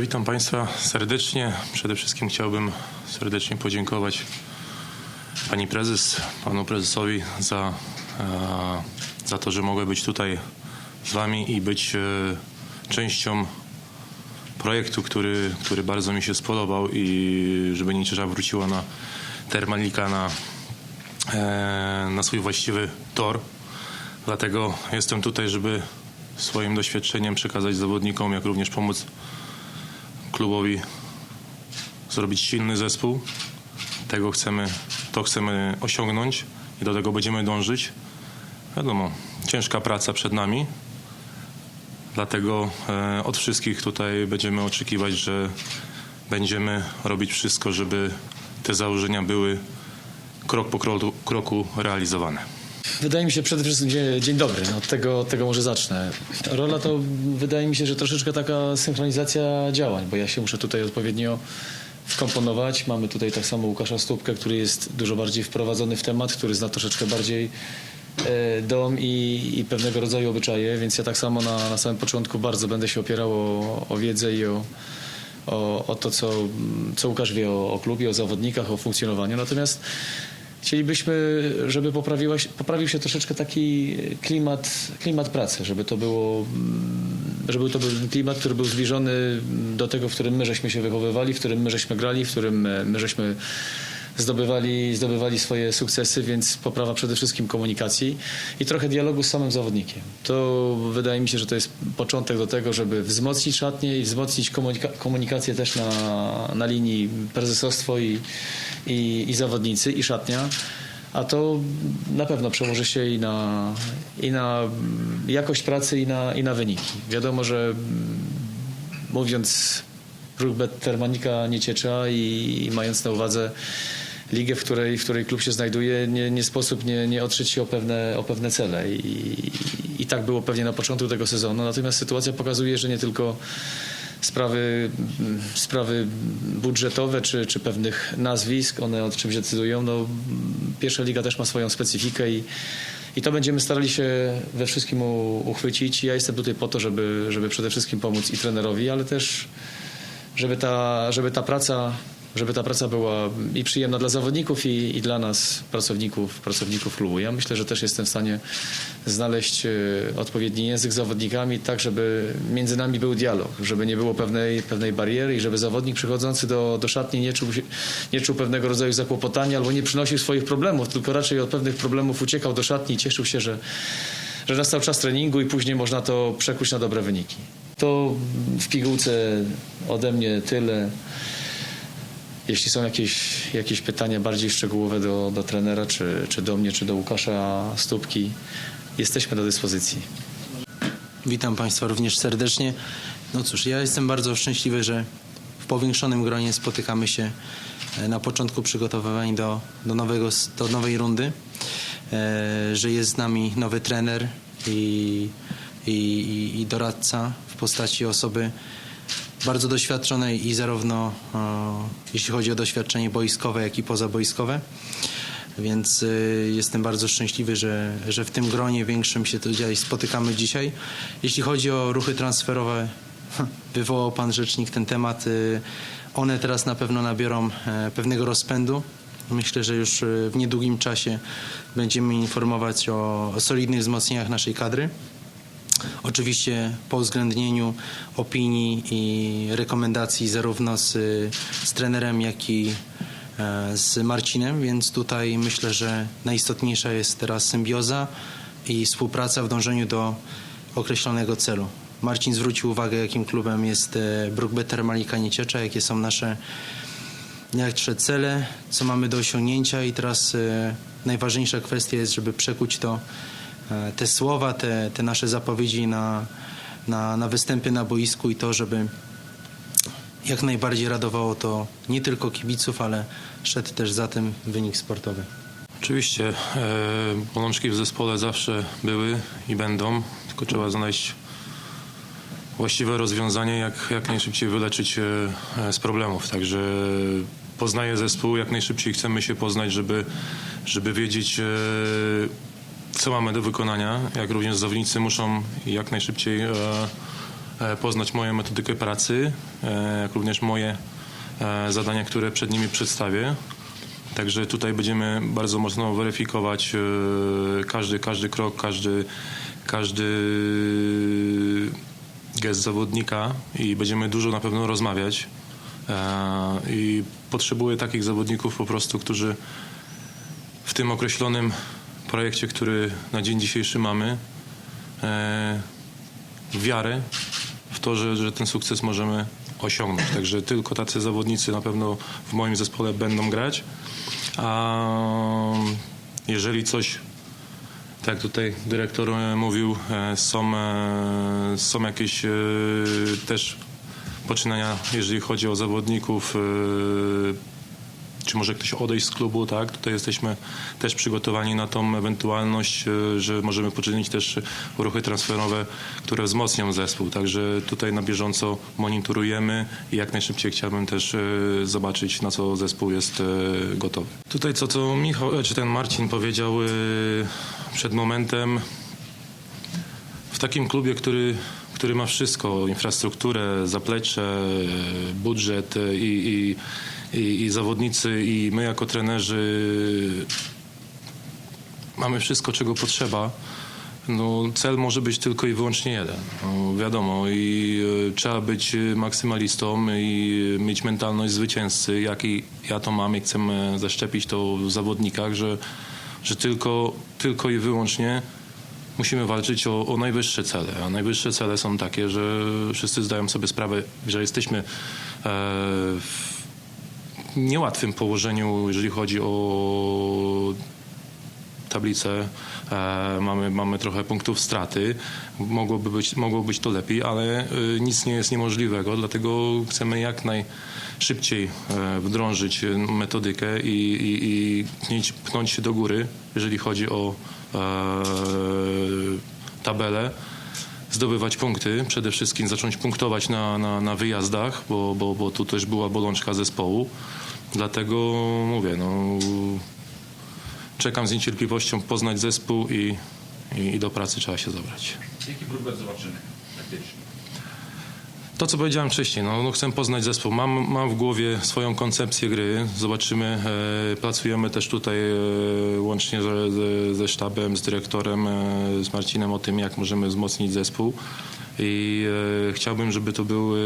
Witam Państwa serdecznie. Przede wszystkim chciałbym serdecznie podziękować Pani Prezes, Panu Prezesowi za, e, za to, że mogę być tutaj z Wami i być e, częścią projektu, który, który bardzo mi się spodobał i żeby Niecierza wróciła na Termalika na, e, na swój właściwy tor. Dlatego jestem tutaj, żeby swoim doświadczeniem przekazać zawodnikom, jak również pomóc klubowi zrobić silny zespół. Tego chcemy, to chcemy osiągnąć i do tego będziemy dążyć. Wiadomo, ciężka praca przed nami. Dlatego e, od wszystkich tutaj będziemy oczekiwać, że będziemy robić wszystko, żeby te założenia były krok po kroku, kroku realizowane. Wydaje mi się przede wszystkim dzień, dzień dobry, od tego, tego może zacznę. Rola to wydaje mi się, że troszeczkę taka synchronizacja działań, bo ja się muszę tutaj odpowiednio wkomponować. Mamy tutaj tak samo Łukasza Stupkę, który jest dużo bardziej wprowadzony w temat, który zna troszeczkę bardziej e, dom i, i pewnego rodzaju obyczaje, więc ja tak samo na, na samym początku bardzo będę się opierał o, o wiedzę i o, o, o to, co, co Łukasz wie o, o klubie, o zawodnikach, o funkcjonowaniu. Natomiast chcielibyśmy, żeby poprawiła, poprawił się troszeczkę taki klimat, klimat pracy, żeby to było, mm, żeby to był klimat, który był zbliżony do tego, w którym my żeśmy się wychowywali, w którym my żeśmy grali, w którym e, my żeśmy zdobywali, zdobywali swoje sukcesy, więc poprawa przede wszystkim komunikacji i trochę dialogu z samym zawodnikiem. To wydaje mi się, że to jest początek do tego, żeby wzmocnić szatnię i wzmocnić komunika- komunikację też na, na linii prezesostwo i, i, i zawodnicy i szatnia. A to na pewno przełoży się i na, i na jakość pracy, i na, i na wyniki. Wiadomo, że mm, mówiąc Rugbet Termanika nie ciecza i, i mając na uwadze ligę, w której, w której klub się znajduje, nie, nie sposób nie, nie otrzeć się o pewne, o pewne cele. I, I tak było pewnie na początku tego sezonu. Natomiast sytuacja pokazuje, że nie tylko sprawy, sprawy budżetowe czy, czy pewnych nazwisk, one o czymś decydują. No, pierwsza liga też ma swoją specyfikę i, i to będziemy starali się we wszystkim uchwycić. Ja jestem tutaj po to, żeby, żeby przede wszystkim pomóc i trenerowi, ale też żeby ta, żeby ta praca żeby ta praca była i przyjemna dla zawodników i, i dla nas, pracowników, pracowników klubu. Ja myślę, że też jestem w stanie znaleźć e, odpowiedni język z zawodnikami, tak żeby między nami był dialog, żeby nie było pewnej, pewnej bariery i żeby zawodnik przychodzący do, do szatni nie czuł, nie czuł pewnego rodzaju zakłopotania albo nie przynosił swoich problemów, tylko raczej od pewnych problemów uciekał do szatni i cieszył się, że, że nastał czas treningu i później można to przekuć na dobre wyniki. To w pigułce ode mnie tyle. Jeśli są jakieś, jakieś pytania bardziej szczegółowe do, do trenera, czy, czy do mnie, czy do Łukasza Stópki, jesteśmy do dyspozycji. Witam Państwa również serdecznie. No cóż, ja jestem bardzo szczęśliwy, że w powiększonym gronie spotykamy się e, na początku przygotowywań do, do, nowego, do nowej rundy, e, że jest z nami nowy trener i, i, i doradca w postaci osoby bardzo doświadczonej i zarówno e, jeśli chodzi o doświadczenie boiskowe, jak i pozaboiskowe. Więc y, jestem bardzo szczęśliwy, że, że w tym gronie większym się tutaj spotykamy dzisiaj. Jeśli chodzi o ruchy transferowe, wywołał Pan Rzecznik ten temat. y, One teraz na pewno nabiorą e, pewnego rozpędu. Myślę, że już w niedługim czasie będziemy informować o solidnych wzmocnieniach naszej kadry. Oczywiście po uwzględnieniu opinii i rekomendacji zarówno z, z trenerem, jak i e, z Marcinem, więc tutaj myślę, że najistotniejsza jest teraz symbioza i współpraca w dążeniu do określonego celu. Marcin zwrócił uwagę, jakim klubem jest e, Brookbetter Malika Nieciecza, jakie są nasze nasze cele, co mamy do osiągnięcia i teraz e, najważniejsza kwestia jest, żeby przekuć to, te słowa, te, te nasze zapowiedzi na, na, na występy na boisku i to, żeby jak najbardziej radowało to nie tylko kibiców, ale szedł też za tym wynik sportowy. Oczywiście e, bolączki w zespole zawsze były i będą, tylko trzeba znaleźć właściwe rozwiązanie, jak, jak najszybciej wyleczyć e, e, z problemów. Także poznaję zespół, jak najszybciej chcemy się poznać, żeby, żeby wiedzieć, e, co mamy do wykonania, jak również zawodnicy muszą jak najszybciej e, e, poznać moją metodykę pracy, e, jak również moje zadania, które przed nimi przedstawię. Także tutaj będziemy bardzo mocno weryfikować każdy, każdy krok, każdy, każdy gest zawodnika i będziemy dużo na pewno rozmawiać. I potrzebuję takich zawodników po prostu, którzy w tym określonym projekcie, który na dzień dzisiejszy mamy, e, wiarę w to, że, że ten sukces możemy osiągnąć. Także tylko tacy zawodnicy na pewno w moim zespole będą grać. A jeżeli coś, tak tutaj dyrektor e, mówił, e, są, e, są jakieś też poczynania, jeżeli chodzi o zawodników, czy może ktoś odejść z klubu, tak? Tutaj jesteśmy też przygotowani na tą ewentualność, e, że możemy poczynić też ruchy transferowe, które wzmocnią zespół. Także tutaj na bieżąco monitorujemy i jak najszybciej chciałbym też e, zobaczyć, na co zespół jest e, gotowy. Tutaj co, co Michał, czy ten Marcin powiedział przed momentem, w takim klubie, który, który ma wszystko, infrastrukturę, zaplecze, budżet i, i, i, i zawodnicy i my jako trenerzy mamy wszystko, czego potrzeba. No, cel może być tylko i wyłącznie jeden. No, wiadomo, i e, trzeba być e, maksymalistą i mieć mentalność zwycięzcy, jak i ja to mam i chcemy zaszczepić to w zawodnikach, że, że tylko, tylko i wyłącznie musimy walczyć o, o najwyższe cele. A najwyższe cele są takie, że wszyscy zdają sobie sprawę, że jesteśmy e, w niełatwym położeniu, jeżeli chodzi o tablicę. E, mamy, mamy trochę punktów straty. Mogłoby być, mogło być to lepiej, ale e, nic nie jest niemożliwego, dlatego chcemy jak najszybciej e, wdrążyć metodykę i, i, i się do góry, jeżeli chodzi o e, tabelę zdobywać punkty, przede wszystkim zacząć punktować na, na, na wyjazdach, bo, bo, bo tu też była bolączka zespołu. Dlatego mówię, no, czekam z niecierpliwością poznać zespół i, i, i do pracy trzeba się zabrać. Jaki próbę zobaczymy taktycznie? To, co powiedziałem wcześniej, no, no chcę poznać zespół. Mam, mam w głowie swoją koncepcję gry. Zobaczymy. E, pracujemy też tutaj e, łącznie ze, ze, sztabem, z dyrektorem, e, z Marcinem o tym, jak możemy wzmocnić zespół. I e, chciałbym, żeby to był e,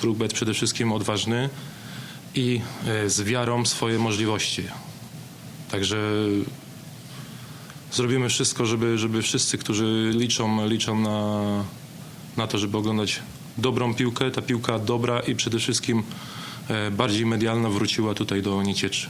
próbet przede wszystkim odważny i e, z wiarą w swoje możliwości. Także zrobimy wszystko, żeby, żeby wszyscy, którzy liczą, liczą na, na to, żeby oglądać dobrą piłkę, ta piłka dobra i przede wszystkim e, bardziej medialna wróciła tutaj do Niecieczy.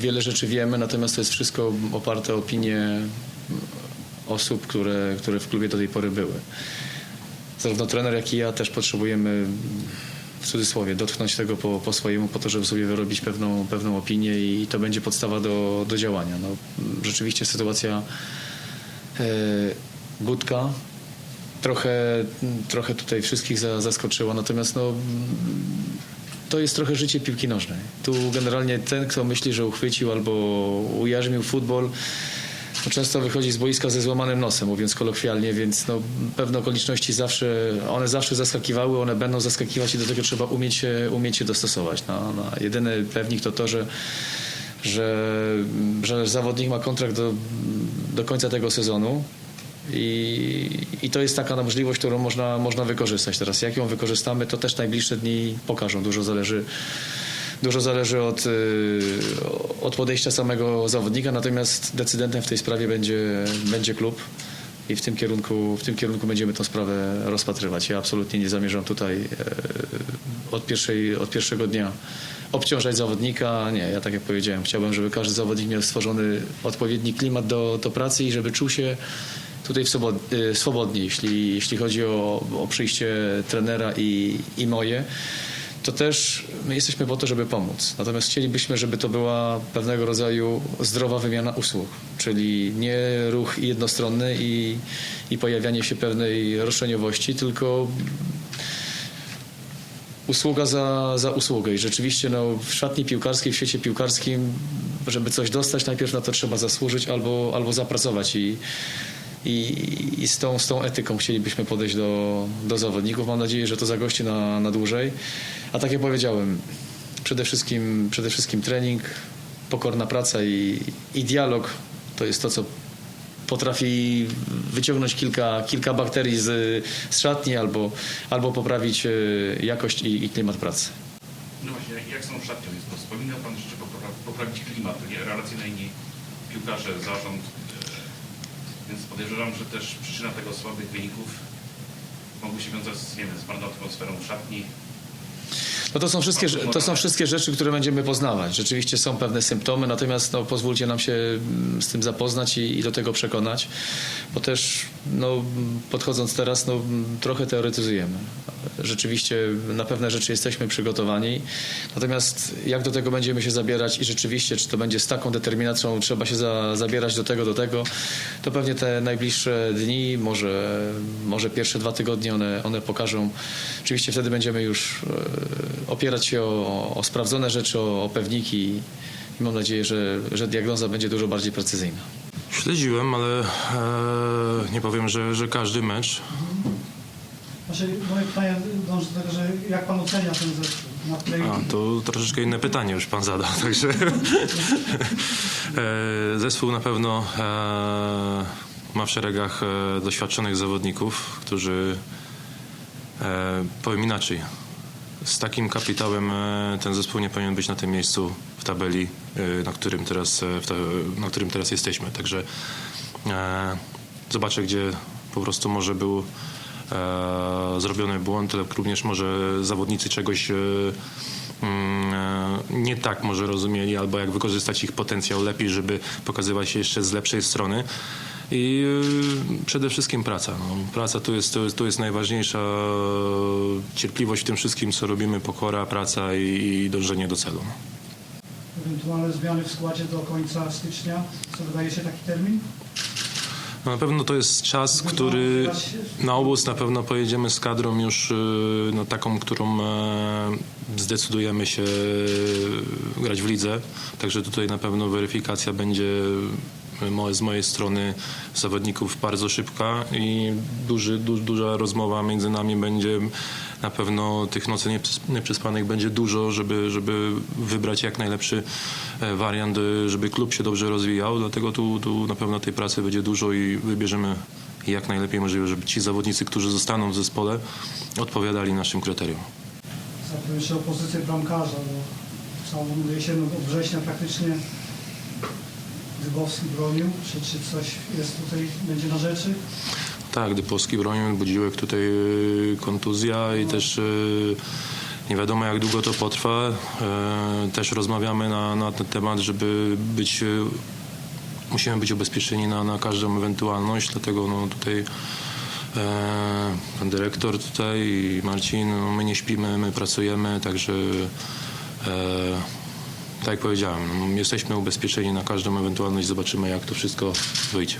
Wiele rzeczy wiemy, natomiast to jest wszystko oparte o opinie osób, które, które w klubie do tej pory były. Zarówno trener, jak i ja też potrzebujemy w cudzysłowie dotknąć tego po, po swojemu, po to, żeby sobie wyrobić pewną, pewną opinię i to będzie podstawa do, do działania. No, rzeczywiście sytuacja Budka trochę, trochę tutaj wszystkich za, zaskoczyła, natomiast no, to jest trochę życie piłki nożnej. Tu generalnie ten, kto myśli, że uchwycił albo ujarzmił futbol, no często wychodzi z boiska ze złamanym nosem, mówiąc kolokwialnie, więc no, pewne okoliczności zawsze, one zawsze zaskakiwały, one będą zaskakiwać i do tego trzeba umieć się, umieć się dostosować. No, no, jedyny pewnik to to, że, że, że zawodnik ma kontrakt do, do końca tego sezonu. I, I to jest taka możliwość, którą można, można wykorzystać. Teraz jak ją wykorzystamy, to też najbliższe dni pokażą. Dużo zależy, dużo zależy od, y, od podejścia samego zawodnika, natomiast decydentem w tej sprawie będzie, będzie klub i w tym, kierunku, w tym kierunku będziemy tę sprawę rozpatrywać. Ja absolutnie nie zamierzam tutaj e, od, pierwszej, od pierwszego dnia obciążać zawodnika. Nie, ja tak jak powiedziałem, chciałbym, żeby każdy zawodnik miał stworzony odpowiedni klimat do, do pracy i żeby czuł się tutaj w swobod, y, swobodnie, jeśli, jeśli chodzi o, o przyjście trenera i, i moje. To też my jesteśmy po to, żeby pomóc. Natomiast chcielibyśmy, żeby to była pewnego rodzaju zdrowa wymiana usług, czyli nie ruch jednostronny i, i pojawianie się pewnej roszczeniowości, tylko usługa za, za usługę. I rzeczywiście no, w szatni piłkarskiej, w świecie piłkarskim, żeby coś dostać, najpierw na to trzeba zasłużyć albo, albo zapracować. I i, i z, tą, z tą etyką chcielibyśmy podejść do, do zawodników. Mam nadzieję, że to zagości na, na dłużej. A tak jak powiedziałem, przede wszystkim, przede wszystkim trening, pokorna praca i, i dialog to jest to, co potrafi wyciągnąć kilka, kilka bakterii z, z szatni albo, albo poprawić e, jakość i, i klimat pracy. No właśnie, jak są to wspominał Pan, że trzeba popra- poprawić klimat, relacje na inni piłkarze, zarząd. Więc podejrzewam, że też przyczyna tego słabych wyników mogły się wiązać z, nie wiem, z marną atmosferą w szatni. No to są, wszystkie, to są wszystkie rzeczy, które będziemy poznawać. Rzeczywiście są pewne symptomy, natomiast no, pozwólcie nam się mm, z tym zapoznać i, i do tego przekonać, bo też no, podchodząc teraz no, trochę teoretyzujemy. Rzeczywiście na pewne rzeczy jesteśmy przygotowani, natomiast jak do tego będziemy się zabierać i rzeczywiście, czy to będzie z taką determinacją, trzeba się za, zabierać do tego, do tego, to pewnie te najbliższe dni, może, może pierwsze dwa tygodnie one, one pokażą. Oczywiście wtedy będziemy już e, opierać się o, o sprawdzone rzeczy, o, o pewniki i mam nadzieję, że, że diagnoza będzie dużo bardziej precyzyjna. Śledziłem, ale e, nie powiem, że, że każdy mecz. Znaczy, moje pytanie dąży do tego, że jak pan ocenia ten zespół na play A, to troszeczkę inne pytanie już pan zadał, także e, zespół na pewno e, ma w szeregach e, doświadczonych zawodników, którzy e, powiem inaczej. Z takim kapitałem e, ten zespół nie powinien być na tym miejscu w tabeli, e, na którym teraz, e, na którym teraz jesteśmy. Także zobaczę, gdzie po prostu może był zrobiony błąd, ale również może zawodnicy czegoś nie tak może rozumieli, albo jak wykorzystać ich potencjał lepiej, żeby pokazywać się jeszcze z lepszej strony. I e, przede wszystkim praca. No. Praca tu jest, tu, jest, tu jest najważniejsza. Cierpliwość w tym wszystkim, co robimy, pokora, praca i, i dążenie do celu. No. ewentualne zmiany w składzie do końca stycznia? Co wydaje się taki termin? No na pewno to jest czas, który na obóz na pewno pojedziemy z kadrą już y, no, taką, którą e, zdecydujemy się e, grać w lidze. Także tutaj na pewno weryfikacja będzie z mojej strony zawodników bardzo szybka i duży, du, duża rozmowa między nami będzie. Na pewno tych nocy nieprzes- nieprzespanych będzie dużo, żeby, żeby wybrać jak najlepszy e, wariant, e, żeby klub się dobrze rozwijał. Dlatego tu, tu na pewno tej pracy będzie dużo i wybierzemy jak najlepiej możliwe, żeby ci zawodnicy, którzy zostaną w zespole, odpowiadali naszym kryterium. Zapytam jeszcze o pozycję bramkarza, bo całą jesienią od września praktycznie Dybowski bronił. Czy, czy coś jest tutaj, będzie na rzeczy? Tak, gdy Polski bronił, Budziłek tutaj y, kontuzja i też y, nie wiadomo jak długo to potrwa. Y, Też rozmawiamy na, na ten temat, żeby być, y, musimy być ubezpieczeni na, na każdą ewentualność, dlatego no tutaj e, pan dyrektor tutaj i Marcin, no my nie śpimy, my pracujemy, także e, tak jak powiedziałem, no, jesteśmy ubezpieczeni na każdą ewentualność, zobaczymy jak to wszystko wyjdzie.